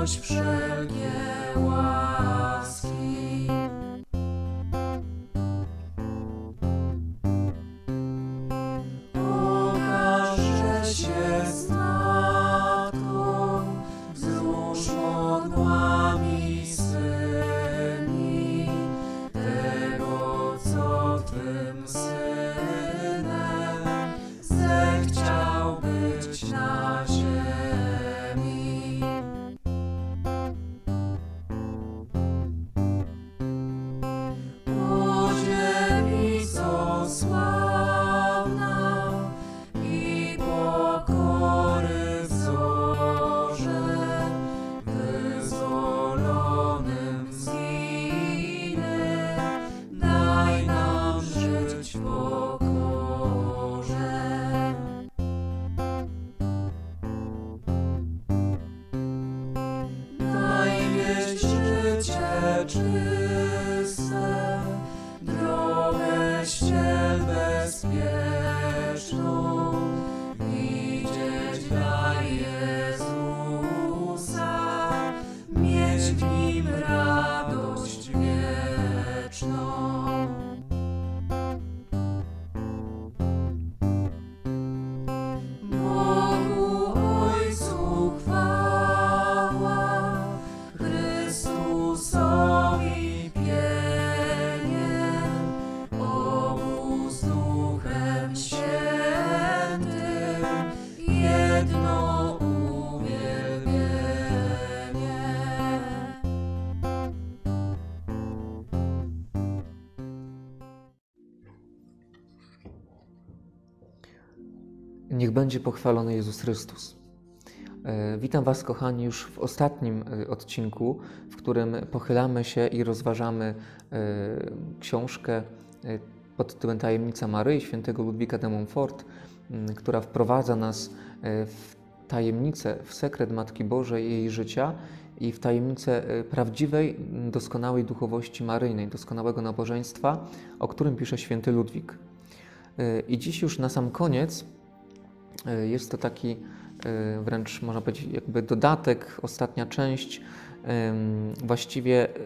nós Niech będzie pochwalony Jezus Chrystus. E, Witam Was, kochani, już w ostatnim e, odcinku, w którym pochylamy się i rozważamy e, książkę pod tytułem Tajemnica Maryi świętego Ludwika de Montfort, która wprowadza nas w tajemnicę, w sekret Matki Bożej i jej życia i w tajemnicę prawdziwej, doskonałej duchowości maryjnej, doskonałego nabożeństwa, o którym pisze święty Ludwik. I dziś już na sam koniec Jest to taki e, wręcz można powiedzieć jakby dodatek, ostatnia część. Właściwie e,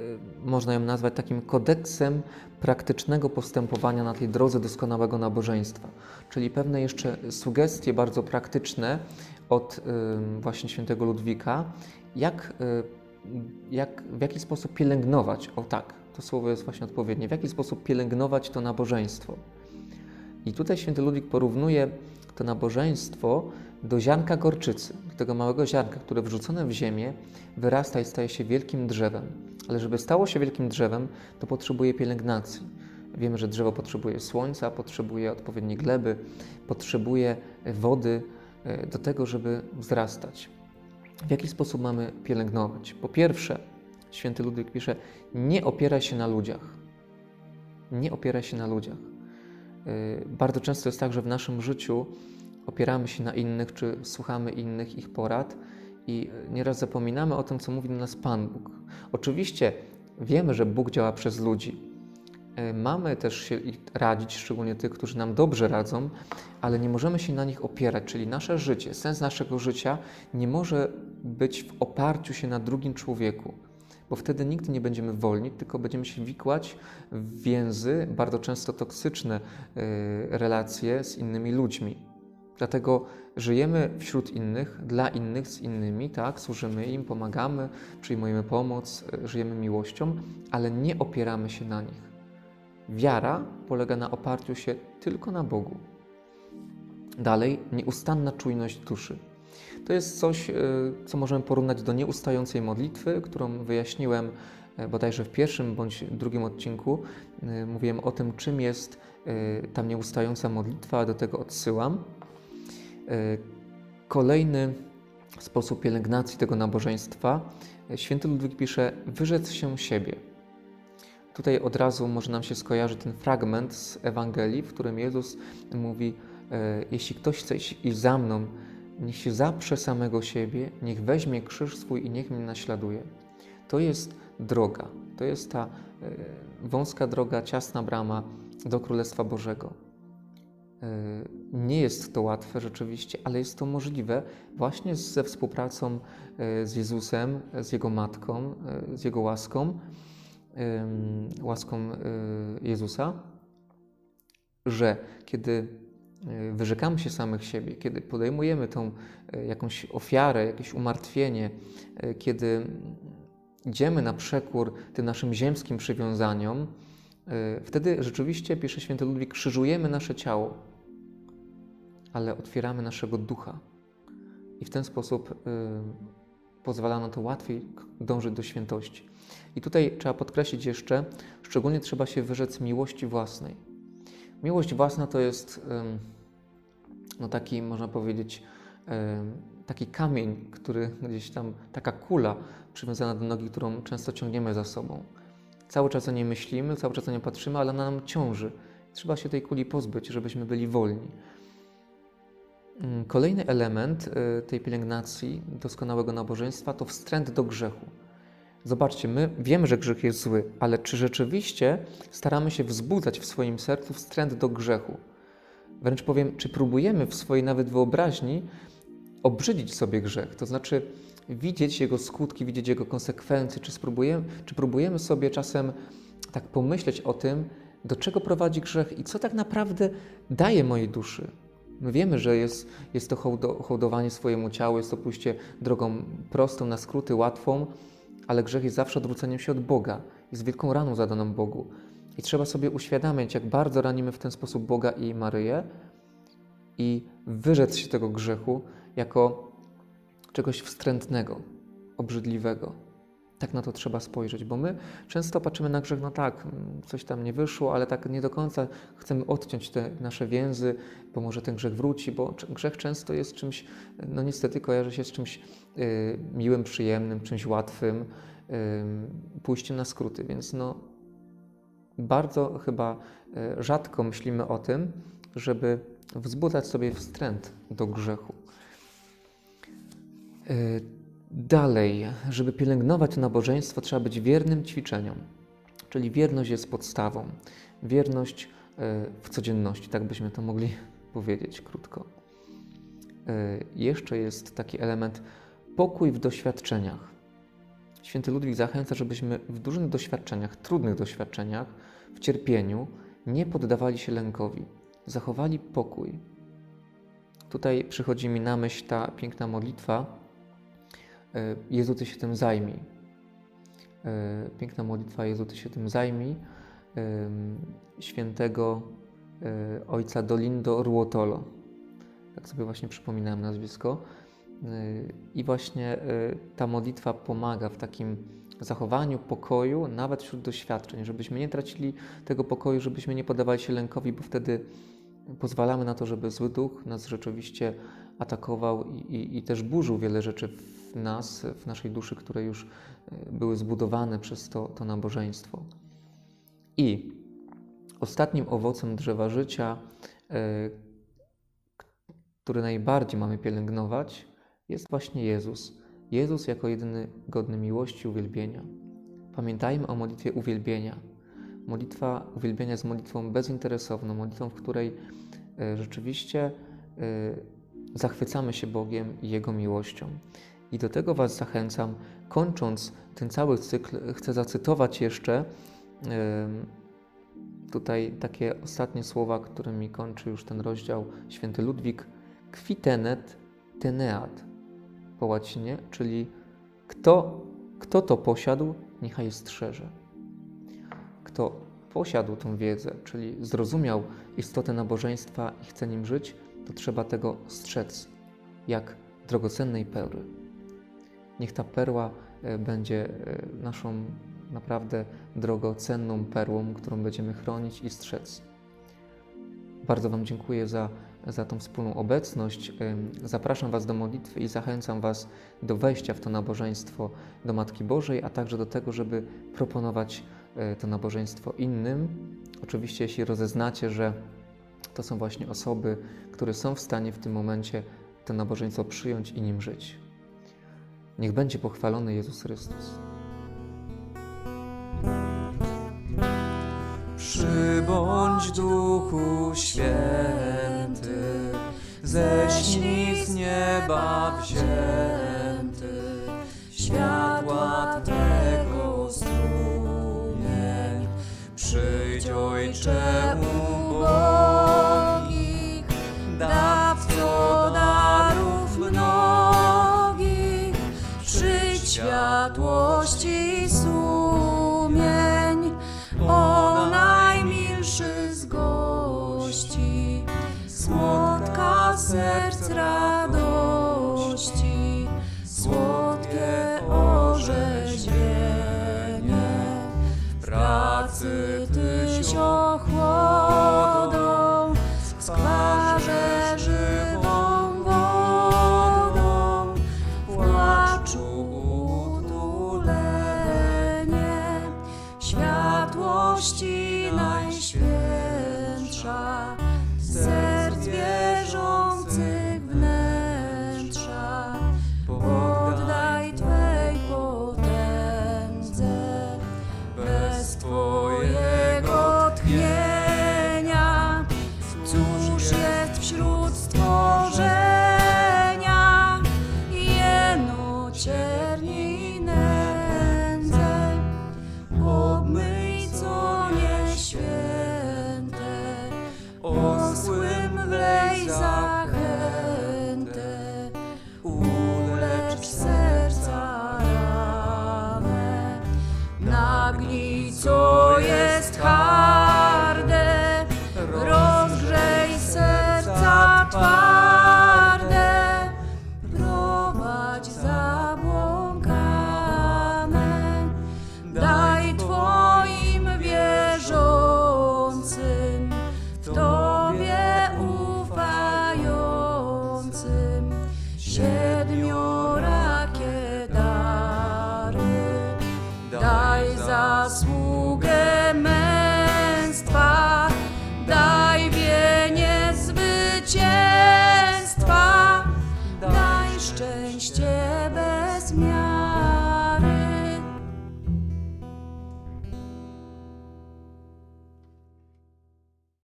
można ją nazwać takim kodeksem praktycznego postępowania na tej drodze doskonałego nabożeństwa. Czyli pewne jeszcze sugestie bardzo praktyczne od właśnie świętego Ludwika, jak, e, jak, w jaki sposób pielęgnować, o tak, to słowo jest właśnie odpowiednie, w jaki sposób pielęgnować to nabożeństwo. I tutaj święty Ludwik porównuje to nabożeństwo do ziarnka gorczycy, tego małego ziarnka, które wrzucone w ziemię wyrasta i staje się wielkim drzewem. Ale żeby stało się wielkim drzewem, to potrzebuje pielęgnacji. Wiemy, że drzewo potrzebuje słońca, potrzebuje odpowiedniej gleby, potrzebuje wody e, do tego, żeby wzrastać. W jaki sposób mamy pielęgnować? Po pierwsze, święty Ludwik pisze, nie opieraj się na ludziach. Nie opieraj się na ludziach. Y, Bardzo często jest tak, że w naszym życiu opieramy się na innych, czy słuchamy innych, ich porad i nieraz zapominamy o tym, co mówi do nas Pan Bóg. Oczywiście wiemy, że Bóg działa przez ludzi. Y, Mamy też się radzić, szczególnie tych, którzy nam dobrze radzą, ale nie możemy się na nich opierać, czyli nasze życie, sens naszego życia nie może być w oparciu się na drugim człowieku bo wtedy nigdy nie będziemy wolni, tylko będziemy się wikłać w więzy, bardzo często toksyczne y, relacje z innymi ludźmi. Dlatego żyjemy wśród innych, dla innych, z innymi, tak, służymy im, pomagamy, przyjmujemy pomoc, y, żyjemy miłością, ale nie opieramy się na nich. Wiara polega na oparciu się tylko na Bogu. Dalej, nieustanna czujność duszy. To jest coś, y, co możemy porównać do nieustającej modlitwy, którą wyjaśniłem e, bodajże w pierwszym bądź drugim odcinku. Y, Mówiłem o tym, czym jest ta nieustająca modlitwa, a do tego odsyłam. Kolejny sposób pielęgnacji tego nabożeństwa, święty Ludwik pisze, wyrzec się siebie. Tutaj od razu może nam się skojarzy ten fragment z Ewangelii, w którym Jezus mówi: e, Jeśli ktoś chce iść za mną, niech się zaprze samego siebie, niech weźmie krzyż swój i niech mnie naśladuje. To jest droga, to jest ta e, wąska droga, ciasna brama do Królestwa Bożego. E, Nie jest to łatwe rzeczywiście, ale jest to możliwe właśnie ze współpracą e, z Jezusem, z Jego Matką, z Jego łaską, łaską Jezusa, że kiedy wyrzekamy się samych siebie, kiedy podejmujemy tą e, jakąś ofiarę, jakieś umartwienie, e, kiedy idziemy na przekór tym naszym ziemskim przywiązaniom, wtedy rzeczywiście, pisze święty Ludwik, krzyżujemy nasze ciało, ale otwieramy naszego ducha. I w ten sposób y, pozwala nam to łatwiej dążyć do świętości. I tutaj trzeba podkreślić jeszcze, szczególnie trzeba się wyrzec miłości własnej. Miłość własna to jest no taki, można powiedzieć, taki kamień, który gdzieś tam, taka kula przywiązana do nogi, którą często ciągniemy za sobą. Cały czas o niej myślimy, cały czas o niej patrzymy, ale ona nam ciąży. Trzeba się tej kuli pozbyć, żebyśmy byli wolni. Mm, Kolejny element y, tej pielęgnacji doskonałego nabożeństwa to wstręt do grzechu. Zobaczcie, my wiemy, że grzech jest zły, ale czy rzeczywiście staramy się wzbudzać w swoim sercu wstręt do grzechu? Wręcz powiem, czy próbujemy w swojej nawet wyobraźni obrzydzić sobie grzech, to znaczy widzieć jego skutki, widzieć jego konsekwencje, czy, spróbujemy, czy próbujemy sobie czasem tak pomyśleć o tym, do czego prowadzi grzech i co tak naprawdę daje mojej duszy. My wiemy, że jest, jest to hołdo, hołdowanie swojemu ciału, jest to pójście drogą prostą, na skróty, łatwą, ale grzech jest zawsze odwróceniem się od Boga, jest wielką raną zadaną Bogu. I trzeba sobie uświadamiać, jak bardzo ranimy w ten sposób Boga i Maryję i wyrzec się tego grzechu jako czegoś wstrętnego, obrzydliwego. Tak na to trzeba spojrzeć, bo my często patrzymy na grzech, no tak, mm, coś tam nie wyszło, ale tak nie do końca chcemy odciąć te nasze więzy, bo może ten grzech wróci, bo grzech często jest czymś, no niestety kojarzy się z czymś y, miłym, przyjemnym, czymś łatwym, y, pójściem na skróty, więc no bardzo chyba y, rzadko myślimy o tym, żeby wzbudzać sobie wstręt do grzechu. Y, Dalej, żeby pielęgnować nabożeństwo, trzeba być wiernym ćwiczeniom, czyli wierność jest podstawą. Wierność y, w codzienności, tak byśmy to mogli powiedzieć krótko. Y, Jeszcze jest taki element pokój w doświadczeniach. Święty Ludwik zachęca, żebyśmy w różnych doświadczeniach, trudnych doświadczeniach, w cierpieniu nie poddawali się lękowi, zachowali pokój. Tutaj przychodzi mi na myśl ta piękna modlitwa, E, Jezu, Ty się tym zajmij. E, Piękna modlitwa Jezu, Ty się tym zajmij. em, Świętego e, ojca Dolindo Ruotolo. Tak sobie właśnie przypominałem nazwisko. E, I właśnie e, ta modlitwa pomaga w takim zachowaniu pokoju, nawet wśród doświadczeń, żebyśmy nie tracili tego pokoju, żebyśmy nie podawali się lękowi, bo wtedy pozwalamy na to, żeby zły duch nas rzeczywiście atakował i, i, i też burzył wiele rzeczy nas, w naszej duszy, które już e, były zbudowane przez to, to nabożeństwo. I ostatnim owocem drzewa życia, e, który najbardziej mamy pielęgnować, jest właśnie Jezus. Jezus jako jedyny godny miłości i uwielbienia. Pamiętajmy o modlitwie uwielbienia. Modlitwa uwielbienia jest modlitwą bezinteresowną, modlitwą, w której e, rzeczywiście zachwycamy się Bogiem i Jego miłością. I do tego Was zachęcam. Kończąc ten cały cykl, chcę zacytować jeszcze tutaj takie ostatnie słowa, którymi kończy już ten rozdział święty Ludwik. Quitenet teneat po łacinie, czyli kto, kto to posiadł, niechaj strzeże. Kto posiadł tą wiedzę, czyli zrozumiał istotę nabożeństwa i chce nim żyć, to trzeba tego strzec, jak drogocennej perły. Niech ta perła e, będzie e, naszą naprawdę drogocenną perłą, którą będziemy chronić i strzec. Bardzo Wam dziękuję za, za tą wspólną obecność. Zapraszam Was do modlitwy i zachęcam Was do wejścia w to nabożeństwo do Matki Bożej, a także do tego, żeby proponować e, to nabożeństwo innym. Oczywiście, jeśli rozeznacie, że to są właśnie osoby, które są w stanie w tym momencie to nabożeństwo przyjąć i nim żyć. Niech będzie pochwalony Jezus Chrystus. Przybądź Duchu Święty, ześlij z nieba wzięty, światła Twego strumień. Przyjdź Ojcze ubogich, światłości sumień, o najmilszy z gości, słodka serc share.